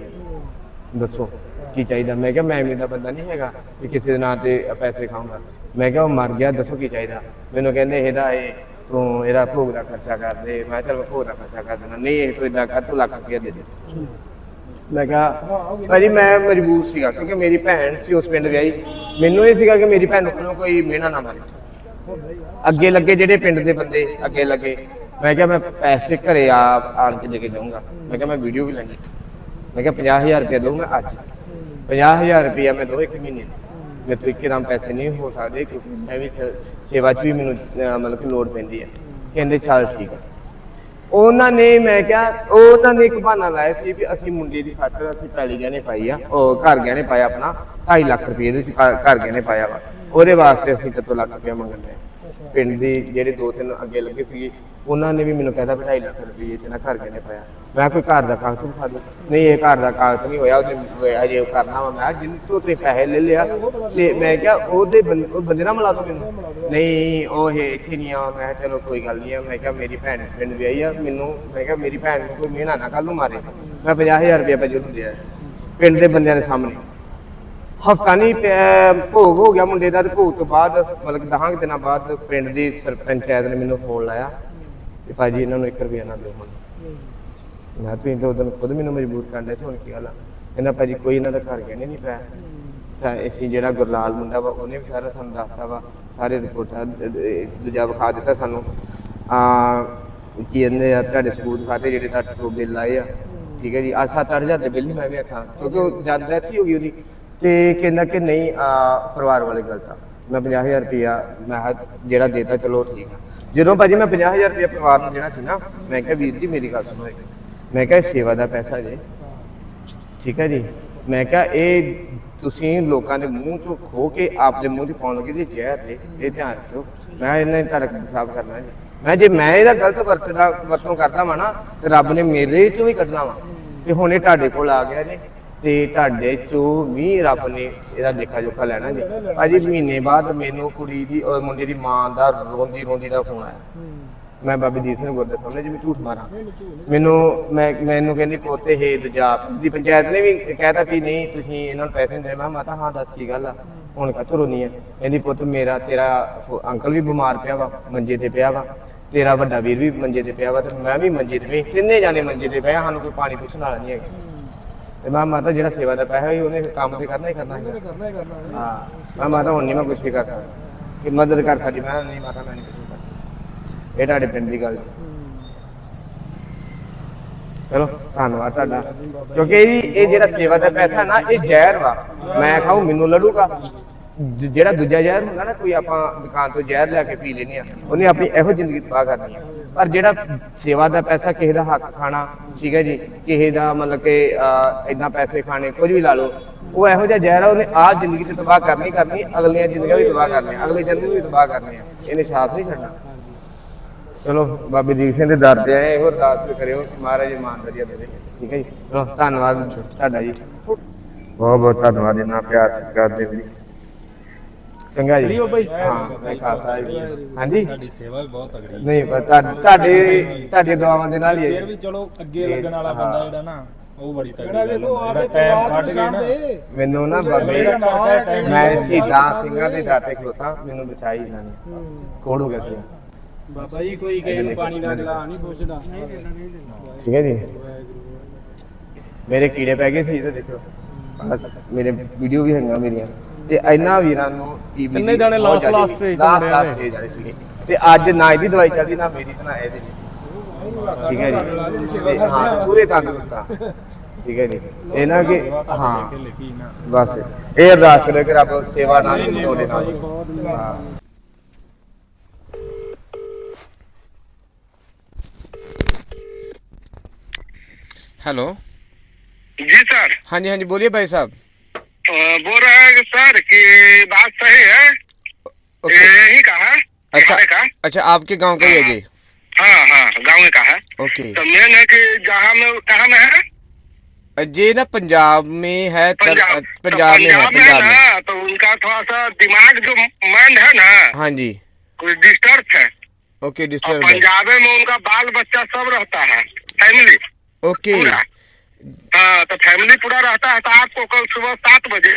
ਦੱਸੋ, ਕੀ ਚਾਹੀਦਾ? ਮੈਂ ਕਿਹਾ, ਮੈਂ ਐਵੇਂ ਦਾ ਬੰਦਾ ਨਹੀਂ ਹੈਗਾ ਕਿ ਕਿਸੇ ਦੇ ਨਾਂ ਤੇ ਪੈਸੇ ਖਾਊਂਗਾ। ਮੈਂ ਕਿਹਾ ਉਹ ਮਰ ਗਿਆ, ਦੱਸੋ ਕੀ ਚਾਹੀਦਾ? ਮੈਨੂੰ ਕਹਿੰਦੇ ਇਹਦਾ ਇਹ ਤੂੰ ਇਹਦਾ ਭੋਗ ਦਾ ਖਰਚਾ ਕਰ ਦੇ। ਮੈਂ ਕਿਹਾ ਚਲ ਭੋਗ ਦਾ ਖਰਚਾ ਕਰ ਦੇਣਾ ਨਹੀਂ, ਇਹ ਤੂੰ ਇਦਾਂ ਕਰ, ਤੂੰ ਲੱਖ ਰੁਪਇਆ ਦੇ ਦੇ। ਮੈਂ ਕਿਹਾ, ਭਾਜੀ, ਮੈਂ ਮਜਬੂਰ ਸੀਗਾ ਕਿਉਂਕਿ ਮੇਰੀ ਭੈਣ ਸੀ ਉਸ ਪਿੰਡ ਵਿਆਹੀ। ਮੈਨੂੰ ਇਹ ਸੀਗਾ ਕਿ ਮੇਰੀ ਭੈਣ ਨੂੰ ਕੋਲੋਂ ਕੋਈ ਮਿਹਣਾ ਨਾ ਮਾਰੇ। ਅੱਗੇ ਲੱਗੇ ਜਿਹੜੇ ਪਿੰਡ ਦੇ ਬੰਦੇ, ਅੱਗੇ ਲੱਗੇ। ਮੈਂ ਕਿਹਾ, ਮੈਂ ਪੈਸੇ ਘਰੇ ਆ ਆਣ ਕੇ ਲੈ ਕੇ ਜਾਊਂਗਾ। ਮੈਂ ਕਿਹਾ, ਮੈਂ ਵੀਡੀਓ ਵੀ ਲੈਣੀ। ਮੈਂ ਕਿਹਾ 50000 ਰੁਪਏ ਦਊਂ ਮੈਂ ਅੱਜ। 50000 ਰੁਪਏ ਮੈਂ ਦੋ ਇੱਕ ਮਹੀਨੇ ਮੇਰੇ ਤੋਂ ਇੱਕਦਮ ਪੈਸੇ ਨਹੀਂ ਹੋ ਸਕਦੇ ਕਿਉਂਕਿ ਮੈਂ ਵੀ ਸ- ਸੇਵਾ 'ਚ ਵੀ ਮੈਨੂੰ ਅਹ, ਮਤਲਬ ਕਿ ਲੋੜ ਪੈਂਦੀ ਹੈ। ਕਹਿੰਦੇ ਚੱਲ ਠੀਕ ਹੈ। ਉਹਨਾਂ ਨੇ ਮੈਂ ਕਿਹਾ ਉਹਨਾਂ ਨੇ ਇੱਕ ਬਹਾਨਾ ਲਾਇਆ ਸੀ ਵੀ ਅਸੀਂ ਮੁੰਡੇ ਦੀ ਖਾਤਰ ਅਸੀਂ ਪੈਲੀ ਗਹਿਣੇ ਪਾਈ ਆ ਉਹ ਘਰ ਗਹਿਣੇ ਪਾਇਆ ਆਪਣਾ 2.5 ਲੱਖ ਰੁਪਏ ਦੇ ਵਿੱਚ ਘਰ ਘਰ ਗਹਿਣੇ ਪਾਇਆ ਵਾ। ਉਹਦੇ ਵਾਸਤੇ ਅਸੀਂ ਕਿਤੋਂ ਲੱਖ ਰੁਪਏ ਮੰਗਣ ਦੇ ਪਿੰਡ ਦੀ ਜਿਹੜੇ ਦੋ ਤਿੰਨ ਅੱਗੇ ਲੱਗੇ ਸੀ ਉਹਨਾਂ ਨੇ ਵੀ ਮੈਨੂੰ ਕਹਿਤਾ ਵੀ 2.5 ਲੱਖ ਰੁਪਏ ਤੇ ਨਾ ਘਰ ਕਿਨੇ ਪਾਇਆ। ਮੈਂ ਕੋਈ ਘਰ ਦਾ ਕਾਗਜ਼ ਵਿਖਾ ਦਿਓ। ਨਹੀਂ, ਇਹ ਘਰ ਦਾ ਕਾਗਜ਼ ਨਹੀਂ ਹੋਇਆ, ਉਹਨੇ ਅਜੇ ਕਰਨਾ ਵਾ। ਮੈਂ ਕਿਹਾ, ਜਿੰਨ ਤੋਂ ਤੇ ਪੈਸੇ ਲੈ ਲਿਆ, ਤੇ ਮੈਂ ਕਿਹਾ, ਉਹਦੇ ਬੰਦੇ ਨਾਲ ਮਿਲਾ ਦੋ ਮੈਨੂੰ। ਨਹੀਂ, ਉਹ ਇੱਥੇ ਨਹੀਂ ਆ। ਮੈਂ ਚਲੋ, ਕੋਈ ਗੱਲ ਨਹੀਂ ਆ। ਮੈਂ ਕਿਹਾ, ਮੇਰੀ ਭੈਣ ਪਿੰਡ ਵਿਆਹੀ ਆ। ਮੈਨੂੰ, ਮੈਂ ਕਿਹਾ, ਮੇਰੀ ਭੈਣ ਨੂੰ ਕੋਈ ਮਿਹਣਾ ਨਾ ਕੱਲ ਨੂੰ ਮਾਰੇ। ਮੈਂ 50000 ਰੁਪਏ ਭੇਜ ਦਿਆ। ਪਿੰਡ ਦੇ ਬੰਦਿਆਂ ਦੇ ਸਾਹਮਣੇ। ਹਫਤਾ ਨਹੀਂ ਭੋਗ ਹੋ ਗਿਆ ਮੁੰਡੇ ਦਾ, ਤੇ ਭੋਗ ਤੋਂ ਬਾਅਦ, ਮਤਲਬ 10 ਦਿਨਾਂ ਬਾਅਦ ਪਿੰਡ ਦੀ ਸਰਪੰਚਾਇਤ ਨੇ ਮੈਨੂੰ ਫੋਨ ਲਾਇਆ। ਕਿ ਭਾਜੀ ਇਹਨਾਂ ਨੂੰ 1 ਰੁਪਿਆ ਨਾ ਦਿਓ ਹੁਣ ਮੈਂ ਤੁਸੀਂ ਤਾਂ ਉਦੋਂ ਖੁਦ ਮੈਨੂੰ ਮਜਬੂਰ ਕਰਨ ਸੀ, ਹੁਣ ਕੀ ਗੱਲ ਆ? ਕਹਿੰਦਾ ਭਾਜੀ ਕੋਈ ਇਹਨਾਂ ਦਾ ਘਰ ਗਹਿਣੇ ਨਹੀਂ ਪਿਆ। ਅਸੀਂ ਜਿਹੜਾ ਗੁਰਲਾਲ ਮੁੰਡਾ ਵਾ, ਉਹਨੇ ਵੀ ਸਾਰਾ ਸਾਨੂੰ ਦੱਸਤਾ ਵਾ, ਸਾਰੇ ਰਿਪੋਰਟਾਂ ਦੂਜਾ ਵਿਖਾ ਦਿੱਤਾ ਸਾਨੂੰ। ਆ ਕੀ ਕਹਿੰਦੇ ਤੁਹਾਡੇ ਸਕੂਲ ਖਾਤੇ ਜਿਹੜੇ ਤੁਹਾਡੇ ਤੋਂ ਬਿੱਲ ਆਏ ਆ, ਠੀਕ ਹੈ ਜੀ ਆ 7-8000 ਦੇ ਬਿੱਲ ਹੀ ਮੈਂ ਵੀ ਆਖਾਂ ਕਿਉਂਕਿ ਉਹ ਜਦ ਡੈਥ ਹੋ ਗਈ ਉਹਦੀ। ਤੇ ਕਹਿੰਦਾ ਕਿ ਨਹੀਂ ਆ ਪਰਿਵਾਰ ਵਾਲੇ ਗਲਤ ਆ। ਮੈਂ 50000 ਰੁਪਇਆ ਮੈਂ ਕਿਹਾ ਜਿਹੜਾ ਦੇਤਾ, ਚਲੋ ਠੀਕ ਆ। ਜਦੋਂ ਭਾਜੀ ਮੈਂ 50000 ਰੁਪਇਆ ਪਰਿਵਾਰ ਨੂੰ ਦੇਣਾ ਸੀ ਨਾ, ਮੈਂ ਕਿਹਾ ਵੀਰ ਜੀ, ਮੇਰੀ ਗੱਲ ਸੁਣੋ ਇੱਕ। ਮੈਂ ਕਿਹਾ ਇਹ ਸੇਵਾ ਦਾ ਪੈਸਾ ਜੇ। ਠੀਕ ਹੈ ਜੀ? ਮੈਂ ਕਿਹਾ ਇਹ ਤੁਸੀਂ ਲੋਕਾਂ ਦੇ ਮੂੰਹ ਚੋਂ ਖੋ ਕੇ ਆਪਦੇ ਮੂੰਹ 'ਚ ਪਾਉਣ ਲੱਗੇ ਜੀ, ਜ਼ਹਿਰ ਦੇ। ਇਹ ਧਿਆਨ ਰੱਖਿਓ। ਮੈਂ ਇਹਨੇ ਤੁਹਾਡਾ ਖਰਾਬ ਕਰਨਾ ਜੀ। ਮੈਂ ਜੇ ਮੈਂ ਇਹਦਾ ਗਲਤ ਵਰਤਦਾ, ਵਰਤੋਂ ਕਰਦਾ ਵਾ ਨਾ, ਤੇ ਰੱਬ ਨੇ ਮੇਰੇ ਚੋਂ ਵੀ ਕੱਢਣਾ ਵਾ। ਤੇ ਹੁਣ ਇਹ ਤੁਹਾਡੇ ਕੋਲ ਆ ਗਿਆ ਜੀ। ਤੇ ਤੁਹਾਡੇ ਚੋਂ ਵੀ ਰੱਬ ਨੇ ਇਹਦਾ ਲੇਖਾ ਜੋਖਾ ਲੈਣਾ ਜੀ। ਭਾਜੀ ਮਹੀਨੇ ਬਾਅਦ ਮੈਨੂੰ ਕੁੜੀ ਦੀ ਔਰ ਮੁੰਡੇ ਦੀ ਮਾਂ ਦਾ ਰੋਂਦੀ ਰੋਂਦੀ ਦਾ ਫੋਨ ਆਇਆ। ਮੈਂ ਬਾਬੇ ਜੀ ਸਿੰਘ ਗੁਰਦੇ ਸਾਹਮਣੇ ਜਿਵੇਂ ਝੂਠ ਮਾਰਾਂ। ਮੈਨੂੰ ਮੈਂ ਮੈਨੂੰ ਕਹਿੰਦੀ ਪੋਤੇ ਹੈ ਦੂਜਾ ਦੀ ਪੰਚਾਇਤ ਨੇ ਵੀ ਕਹਿਤਾ ਕਿ ਨਹੀਂ ਤੁਸੀਂ ਇਹਨਾਂ ਨੂੰ ਪੈਸੇ ਨਹੀਂ ਦੇਣੇ। ਮੈਂ ਕਿਹਾ ਮਾਤਾ ਹਾਂ ਦੱਸ ਕੀ ਗੱਲ ਆ? ਹੁਣ ਕਾਤੋਂ ਰੋਣੀ ਆ? ਕਹਿੰਦੀ ਪੁੱਤ ਮੇਰਾ ਤੇਰਾ ਫੋ- ਅੰਕਲ ਵੀ ਬਿਮਾਰ ਪਿਆ ਵਾ ਮੰਜੇ ਤੇ ਪਿਆ ਵਾ। ਤੇਰਾ ਵੱਡਾ ਵੀਰ ਵੀ ਮੰਜੇ ਤੇ ਪਿਆ ਵਾ ਤੇ ਮੈਂ ਵੀ ਮੰਜੇ ਤੇ ਪਈ ਤਿੰਨੇ ਜਾਣੇ ਮੰਜੇ ਤੇ ਪਏ ਆ, ਸਾਨੂੰ ਕੋਈ ਪਾਣੀ ਪੁੱਛਣ ਵਾਲਾ ਨਹੀਂ ਹੈਗਾ। ਤੇ ਮੈਂ ਮਾਤਾ ਜਿਹੜਾ ਸੇਵਾ ਦਾ ਪੈਸਾ ਹੈ ਉਹਨੇ ਕੰਮ ਤੇ ਕਰਨਾ ਹੀ ਕਰਨਾ ਹੈ ਕਰਨਾ ਹੀ ਕਰਨਾ ਹੈ। ਹਾਂ ਮੈਂ ਮਾਤਾ ਹੁਣ ਨਹੀਂ ਮੈਂ ਕੁਝ ਵੀ ਕਰ ਸਕਦਾ। ਕਿ ਮਦਦ ਕਰ ਸਕਦੀ। ਮੈਂ ਨਹੀਂ ਮਾਤਾ, ਮੈਂ ਨਹੀਂ ਕੁਝ ਕਰ ਇਹ ਤੁਹਾਡੇ ਪਿੰਡ ਦੀ ਗੱਲ ਚਲੋ, ਧੰਨਵਾਦ ਤੁਹਾਡਾ। ਕਿਉਂਕਿ ਇਹ ਇਹ ਜਿਹੜਾ ਸੇਵਾ ਦਾ ਪੈਸਾ ਨਾ, ਇਹ ਜ਼ਹਿਰ ਵਾ। ਮੈਂ ਖਾਉ ਮੈਨੂੰ ਲੜੂਗਾ। ਜਿਹੜਾ ਦੂਜਾ ਜ਼ਹਿਰ ਹੁੰਦਾ ਨਾ, ਕੋਈ ਆਪਾਂ ਦੁਕਾਨ ਤੋਂ ਜ਼ਹਿਰ ਲਿਆ ਕੇ ਪੀ ਲੈਣੀ ਆ ਉਹਨੇ ਆਪਣੀ ਇਹੋ ਜ਼ਿੰਦਗੀ ਤਬਾਹ ਕਰਨੀ ਆ ਪਰ ਜਿਹੜਾ ਸੇਵਾ ਦਾ ਪੈਸਾ ਕਿਸੇ ਦਾ ਹੱਕ ਖਾਣਾ ਠੀਕ ਹੈ ਜੀ ਕਿਸੇ ਦਾ ਮਤਲਬ ਕਿ ਇਦਾਂ ਪੈਸੇ ਖਾਣੇ ਕੁਝ ਵੀ ਲਾ ਲਓ ਉਹ ਇਹੋ ਜਿਹਾ ਜ਼ਹਿਰ ਆ ਉਹਨੇ ਆਹ ਜ਼ਿੰਦਗੀ ਤੇ ਤਬਾਹ ਕਰਨੀ ਕਰਨੀ ਅਗਲੀਆਂ ਜ਼ਿੰਦਗੀਆਂ ਵੀ ਤਬਾਹ ਕਰਨੀਆਂ ਅਗਲੇ ਜਨਮ ਵੀ ਤਬਾਹ ਕਰਨੇ ਆ ਇਹਨੇ ਸਾਥ ਨਹੀਂ ਛੱਡਣਾ। ਚਲੋ ਬਾਬੇ ਦੀਪ ਸਿੰਘ ਦੇ ਦਰ ਤੇ ਆਏ ਇਹੋ ਅਰਦਾਸ ਕਰਿਓ ਕਿ ਮਹਾਰਾਜ ਇਮਾਨਦਾਰੀ ਦੇਵੇ ਠੀਕ ਹੈ ਜੀ। ਚਲੋ। ਧੰਨਵਾਦ ਤੁਹਾਡਾ ਜੀ। ਬਹੁਤ ਬਹੁਤ ਧੰਨਵਾਦ ਇਹਨਾਂ ਪਿਆਰ ਸਤਿਕਾਰ ਦੇ ਲਈ। ਚੰਗਾ ਜੀ। ਚਲਿਓ ਬਾਈ। ਹਾਂ ਮੈਂ ਖਾਸਾ ਜੀ। ਹਾਂਜੀ। ਸਾਡੀ ਸੇਵਾ ਵੀ ਬਹੁਤ ਤਗੜੀ ਨਹੀਂ ਪਰ ਤੁਹਾ- ਤੁਹਾਡੇ ਤੁਹਾਡੀਆਂ ਦੁਆਵਾਂ ਦੇ ਨਾਲ ਹੀ ਹੈ ਫਿਰ ਵੀ। ਚਲੋ ਅੱਗੇ ਲੱਗਣ ਵਾਲਾ ਹਾਂ। ਬੰਦਾ ਜਿਹੜਾ ਨਾ ਉਹ ਬੜੀ ਤਗੜੀ ਗੱਲ ਜਿਹੜਾ ਟਾਈਮ ਕੱਢ ਕੇ ਨਾ। ਸਾਹਮਣੇ ਮੈਨੂੰ ਨਾ ਬਾਬੇ ਮੇਰਾ ਦਾ time ਮੈਂ ਸ਼ਹੀਦਾਂ ਸਿੰਘਾਂ ਦੇ ਦਾਤੇ ਖਲੋਤਾ ਮੈਨੂੰ ਬਚਾਈ ਇਹਨਾਂ ਨੇ। ਕੋੜ ਹੋ ਗਿਆ ਸੀ। ਬਾਬਾ ਜੀ ਕੋਈ ਕਿਸੇ ਨੂੰ ਪਾਣੀ ਦਾ ਗਲਾ ਨਹੀਂ ਪੁੱਛਦਾ। ਠੀਕ ਹੈ ਜੀ। ਮੇਰੇ ਕੀੜੇ ਪੈ ਗਏ ਸੀ ਤੇ ਦੇਖੋ। ਮੇਰੇ ਵੀਡੀਓ ਵੀ ਹੈਗੀਆਂ ਮੇਰੀਆਂ। ਤੇ ਇੰਨਾ ਵੀਰਾਂ ਨੂੰ TB ਕਿੰਨੇ ਜਾਣੇ ਜ਼ਿਆਦੀ- last stage ਤੇ stage ਵਾਲੇ ਸੀਗੇ। ਤੇ ਅੱਜ ਨਾ ਇਹਦੀ ਦਵਾਈ ਚੱਲਦੀ ਨਾ ਮੇਰੀ ਤੇ ਨਾ ਇਹਦੀ। ਠੀਕ ਹੈ ਜੀ? ਤੇ ਹਾਂ ਪੂਰੇ ਤੰਦਰੁਸਤ ਆ। ਠੀਕ ਹੈ ਜੀ? ਇਹ ਨਾ ਕਿ ਹਾਂ। ਬਸ। ਇਹ ਅਰਦਾਸ ਕਰੋ ਕਿ ਰੱਬ ਸੇਵਾ ਨਾਲ ਤੁਹਾਡੇ ਨਾਲ। ਹਾਂ हेलो जी सर। हाँ जी हाँ जी बोलिए भाई साहब। बोल रहे हैं कि सर कि बात सही है। ओके। यही का है अच्छा का अच्छा आपके गाँव का ही है जी। हाँ हाँ गाँव का है। ओके। तो मेन है कि जहाँ में कहाँ में है? ये ना पंजाब में है तर, पंजाब। पंजाब तो में है पंजाब में ना तो उनका थोड़ा सा दिमाग जो माइंड है ना हाँ जी। कुछ डिस्टर्ब है। ओके डिस्टर्ब पंजाब में उनका बाल बच्चा सब रहता है फैमिली ओके। हाँ तो फैमिली पूरा रहता है तो आपको कल सुबह सात बजे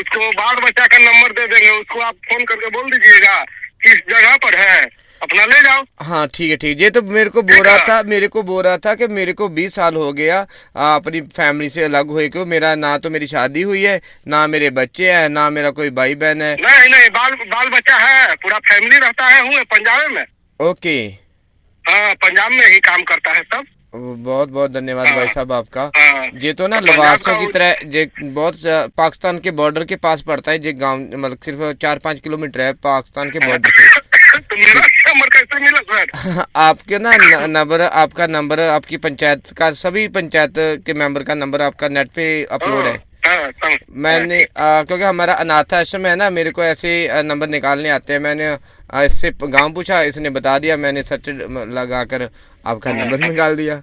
उसको बाल बच्चा का नंबर दे देंगे उसको आप फ़ोन करके बोल दीजिएगा किस जगह पर है अपना ले जाओ। हाँ ठीक है ठीक ये तो मेरे को बोल रहा था मेरे को बोल रहा था कि मेरे को 20 साल हो गया आ, अपनी फैमिली से अलग हुए क्यों? मेरा ना तो मेरी शादी हुई है ना मेरे बच्चे हैं ना मेरा कोई भाई बहन है। नहीं नहीं बाल बाल बच्चा है पूरा फैमिली रहता है हूँ पंजाब में। ओके। हाँ पंजाब में ही काम करता है सब। बहुत बहुत धन्यवाद हाँ। भाई साहब आपका। हाँ। ये तो ना लवासों की तरह ये बहुत पाकिस्तान के बॉर्डर के पास पड़ता है जे गाँव मतलब सिर्फ़ चार पाँच किलोमीटर है पाकिस्तान के बॉर्डर से। सर? आपके ना नंबर आपका नंबर आपकी पंचायत का सभी पंचायत के मेंबर का नंबर आपका नेट पे अपलोड है। हाँ मैंने आ, क्योंकि हमारा अनाथ आश्रम है ना मेरे को ऐसे नंबर निकालने आते हैं। मैंने आ, इससे गाँव पूछा इसने बता दिया मैंने सर्च लगाकर आपका नंबर निकाल दिया।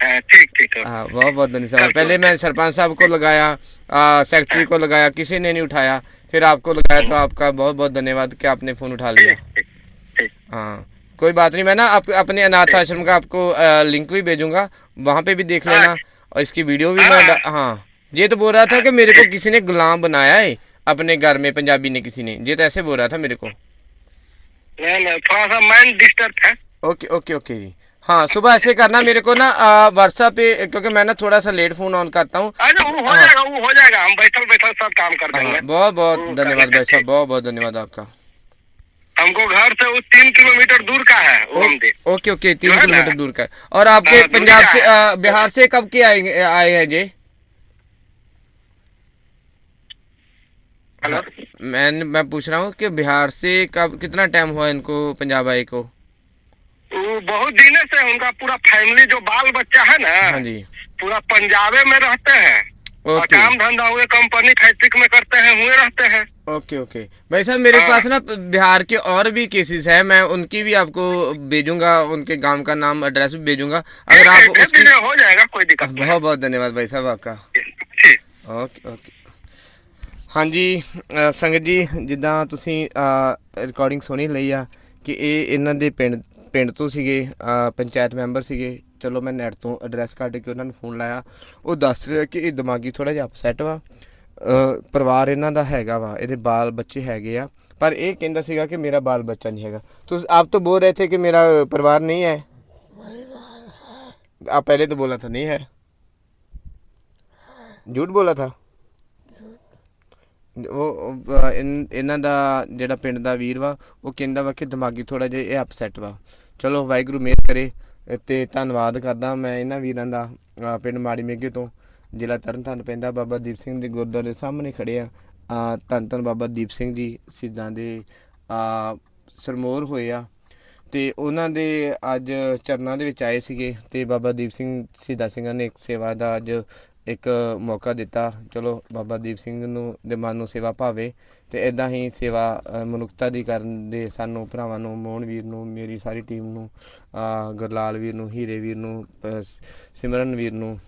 हाँ, ठीक ठीक हाँ बहुत बहुत धन्यवाद पहले मैं सरपंच साहब को लगाया सेक्रेटरी को लगाया किसी ने नहीं उठाया। फिर आपको लगाया तो आपका बहुत बहुत धन्यवाद कि आपने फ़ोन उठा लिया। हाँ कोई बात नहीं मैं ना आप अपने अनाथ आश्रम का आपको लिंक भी भेजूँगा वहाँ पे भी देख लेना और इसकी वीडियो भी मैं हाँ। ये तो बोल रहा था कि मेरे को किसी ने गुलाम बनाया है अपने घर में पंजाबी ने किसी ने। ये तो ऐसे बोल रहा था मेरे को। नहीं नहीं थोड़ा सा माइंड डिस्टर्ब है। ओके ओके ओके जी। हाँ सुबह ऐसे करना मेरे को ना व्हाट्सएप पे क्योंकि मैं ना थोड़ा सा लेट फ़ोन ऑन करता हूँ। हो हाँ। बहुत बहुत धन्यवाद भाई साहब बहुत बहुत धन्यवाद आपका। हमको घर से वो तीन किलोमीटर दूर का है ओके ओके तीन? किलोमीटर दूर का है। और आपके हाँ, पंजाब से बिहार से कब के आए आए हैं जी? हेलो। मैं मैं पूछ रहा हूँ कि बिहार से कब कितना टाइम हुआ इनको पंजाब आई को? बहुत दिनों से उनका पूरा फैमिली जो बाल बच्चा है ना हाँ जी। पूरा पंजाबे में रहते हैं। और काम धंधा हुए कंपनी फैक्ट्रिक में करते हैं हुए रहते हैं। Okay okay. भाई साहब मेरे आ, पास ना बिहार के और भी केसेस हैं मैं उनकी भी आपको भेजूँगा उनके गाँव का नाम एड्रेस भी भेजूँगा। अगर आप उसकी... हो जाएगा कोई दिक्कत बहुत बहुत धन्यवाद भाई साहब आपका। Okay okay. ਹਾਂਜੀ ਅ, ਸੰਗਤ ਜੀ ਜਿੱਦਾਂ ਤੁਸੀਂ ਰਿਕਾਰਡਿੰਗ ਸੁਣੀ ਲਈ ਆ ਕਿ ਇਹ ਇਹਨਾਂ ਦੇ ਪਿੰਡ ਪਿੰਡ ਤੋਂ ਸੀਗੇ ਅ, ਪੰਚਾਇਤ ਮੈਂਬਰ ਸੀਗੇ ਚਲੋ ਮੈਂ ਨੈਟ ਤੋਂ ਐਡਰੈਸ ਕੱਢ ਕੇ ਉਹਨਾਂ ਨੂੰ ਫੋਨ ਲਾਇਆ ਉਹ ਦੱਸ ਰਿਹਾ ਕਿ ਇਹ ਦਿਮਾਗੀ ਥੋੜਾ ਜਿਹਾ ਅਪਸੈਟ ਵਾ ਅ, ਪਰਿਵਾਰ ਇਹਨਾਂ ਦਾ ਹੈਗਾ ਵਾ ਇਹਦੇ ਬਾਲ ਬੱਚੇ ਹੈਗੇ ਆ ਪਰ ਇਹ ਕਹਿੰਦਾ ਸੀਗਾ ਕਿ ਮੇਰਾ ਬਾਲ ਬੱਚਾ ਨਹੀਂ ਹੈਗਾ ਤੁਸੀਂ ਆਪ तो बोल रहे थे कि मेरा परिवार नहीं है आप पहले तो बोला था नहीं है झूठ बोला था ਉਹ ਇਹਨਾਂ ਦਾ ਜਿਹੜਾ ਪਿੰਡ ਦਾ ਵੀਰ ਵਾ ਉਹ ਕਹਿੰਦਾ ਵਾ ਕਿ ਦਿਮਾਗੀ ਥੋੜਾ ਜਿਹਾ ਇਹ ਅਪਸੈਟ ਵਾ। ਚਲੋ ਵਾਹਿਗੁਰੂ ਮਿਹਰ ਕਰੇ ਤੇ ਧੰਨਵਾਦ ਕਰਦਾ ਮੈਂ ਇਹਨਾਂ ਵੀਰਾਂ ਦਾ ਪਿੰਡ ਮਾੜੀ ਮੇਗੇ ਤੋਂ। ਜ਼ਿਲ੍ਹਾ ਤਰਨਤਾਰਨ ਪੈਂਦਾ ਬਾਬਾ ਦੀਪ ਸਿੰਘ ਦੇ ਗੁਰਦੁਆਰੇ ਸਾਹਮਣੇ ਖੜੇ ਆ। ਧੰਨ ਧੰਨ ਬਾਬਾ ਦੀਪ ਸਿੰਘ ਜੀ ਸਿੱਧਾਂ ਦੇ ਅਹ, ਸਰਮੋਰ ਹੋਏ ਆ। ਤੇ ਉਹਨਾਂ ਦੇ ਅੱਜ ਚਰਨਾਂ ਦੇ ਵਿੱਚ ਆਏ ਸੀਗੇ ਤੇ ਬਾਬਾ ਦੀਪ ਸਿੰਘ ਸਿੱਧਾ ਸਿੰਘਾਂ ਨੇ ਇੱਕ ਸੇਵਾ ਦਾ ਅੱਜ ਇੱਕ ਮੌਕਾ ਦਿੱਤਾ, ਚਲੋ ਬਾਬਾ ਦੀਪ ਸਿੰਘ ਨੂੰ ਦੇ ਮਨ ਨੂੰ ਸੇਵਾ ਭਾਵੇ ਤੇ ਇਦਾਂ ਹੀ ਸੇਵਾ ਮਨੁੱਖਤਾ ਦੀ ਕਰਨ ਦੇ ਸਾਨੂੰ ਭਰਾਵਾਂ ਨੂੰ, ਮੋਹਨ ਵੀਰ ਨੂੰ, ਮੇਰੀ ਸਾਰੀ ਟੀਮ ਨੂੰ ਗੁਰਲਾਲ ਵੀਰ ਨੂੰ, ਹੀਰੇ ਵੀਰ ਨੂੰ ਸਿਮਰਨ ਵੀਰ ਨੂੰ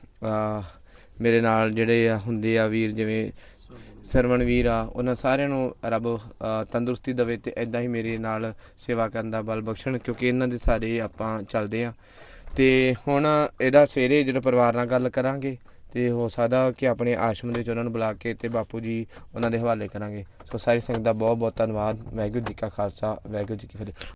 ਮੇਰੇ ਨਾਲ ਜਿਹੜੇ ਆ, ਹੁੰਦੇ ਆ ਵੀਰ ਜਿਵੇਂ ਸਰਵਣ ਵੀਰ ਆ, ਉਹਨਾਂ ਸਾਰਿਆਂ ਨੂੰ ਰੱਬ ਤੰਦਰੁਸਤੀ ਦੇਵੇ ਤੇ ਇਦਾਂ ਹੀ ਮੇਰੇ ਨਾਲ ਸੇਵਾ ਕਰਨ ਦਾ ਬਲ ਬਖਸ਼ਣ ਕਿਉਂਕਿ ਇਹਨਾਂ ਦੇ ਸਾਰੇ ਆਪਾਂ ਚੱਲਦੇ ਆ। ਤੇ ਹੁਣ ਇਹਦਾ ਸਵੇਰੇ ਜਦੋਂ ਪਰਿਵਾਰ ਨਾਲ ਗੱਲ ਕਰਾਂਗੇ ਤੇ ਹੋ ਸਕਦਾ ਕਿ ਆਪਣੇ ਆਸ਼ਰਮ ਦੇ ਵਿੱਚ ਉਹਨਾਂ ਨੂੰ ਬੁਲਾ ਕੇ ਤੇ ਬਾਪੂ ਜੀ ਉਹਨਾਂ ਦੇ ਹਵਾਲੇ ਕਰਾਂਗੇ। ਸੋ ਸਾਰੀ ਸੰਗਤ ਦਾ ਬਹੁਤ ਬਹੁਤ ਧੰਨਵਾਦ। ਵਾਹਿਗੁਰੂ ਜੀ ਕਾ ਖਾਲਸਾ, ਵਾਹਿਗੁਰੂ ਜੀ ਕੀ ਫਤਿਹ।